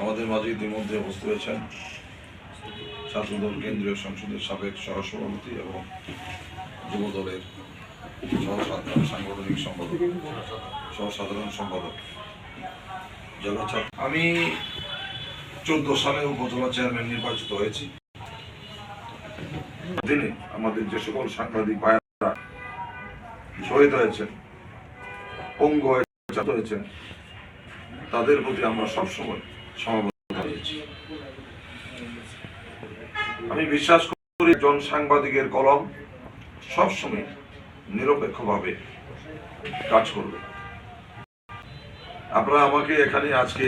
আমাদের মাঝে ইতিমধ্যে উপস্থিত হয়েছেন ছাত্রদল কেন্দ্রীয় সংসদের সাবেক সহসভাপতি এবং যুবদলের সহসাধারণ সাংগঠনিক সম্পাদক, সহসাধারণ সম্পাদক। আমি চোদ্দ সালে উপজেলা চেয়ারম্যান নির্বাচিত হয়েছি। দিনে আমাদের যে সকল সাংবাদিক ভাইয়েরা শহীদ হয়েছেন, পঙ্গু হয়েছে হয়েছেন, তাদের প্রতি আমরা সবসময় আমি বিশ্বাস করি একজন সাংবাদিকের কলম সবসময় নিরপেক্ষভাবে কাজ করবে। আপনারা আমাকে এখানে আজকে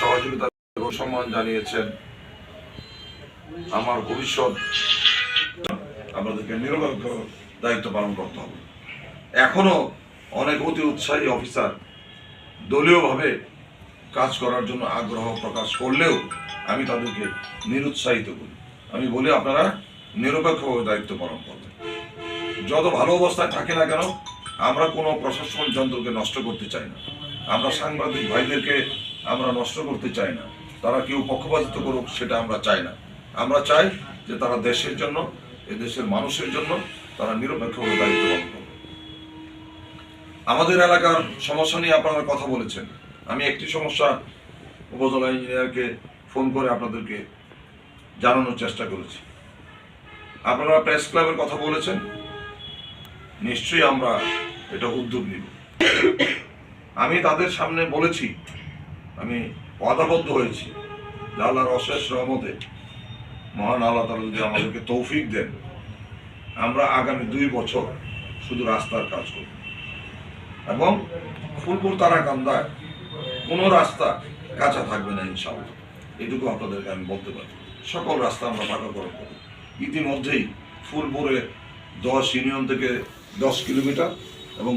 সহযোগিতা সম্মান জানিয়েছেন। আমার ভবিষ্যৎ আপনাদেরকে নিরপেক্ষ দায়িত্ব পালন করতে হবে। এখনও অনেক অতি উৎসাহী অফিসার দলীয়ভাবে কাজ করার জন্য আগ্রহ প্রকাশ করলেও আমি তাদেরকে নিরুৎসাহিত করি। আমি বলি, আপনারা নিরপেক্ষভাবে দায়িত্ব পালন করবেন। যত ভালো অবস্থায় থাকে না কেন, আমরা কোনো প্রশাসন যন্ত্রকে নষ্ট করতে চাই না। আমরা সাংবাদিক ভাইদেরকে আমরা নষ্ট করতে চাই না। তারা কেউ পক্ষপাতিত্ব করুক, সেটা আমরা চাই না। আমরা চাই যে তারা দেশের জন্য এ দেশের মানুষের জন্য তারা নিরপেক্ষভাবে দায়িত্ব পালন করবে আমাদের এলাকার সমস্যা নিয়ে আপনারা কথা বলেছেন। আমি একটি সমস্যা উপজেলা ইঞ্জিনিয়ারকে ফোন করে আপনাদেরকে জানানোর চেষ্টা করেছি। আপনারা প্রেস ক্লাবের কথা বলেছেন, নিশ্চয়ই আমরা এটা উদ্যোগ নিব। আমি তাদের সামনে বলেছি, আমি ওয়াদাবদ্ধ হয়েছি। যে আল্লাহর অশেষ রহমতে মহান আল্লাহ তালা যদি আমাদেরকে তৌফিক দেন, আমরা আগামী দুই বছর শুধু রাস্তার কাজ করব। এবং ফুলপুর তারাকান্দায় কোনো রাস্তা কাঁচা থাকবে না ইনশাল্লাহ এটুকু আপনাদেরকে আমি বলতে পারি। সকল রাস্তা আমরা পাকাকরণ করি ইতিমধ্যেই ফুলপুরে দশ ইউনিয়ন থেকে দশ কিলোমিটার এবং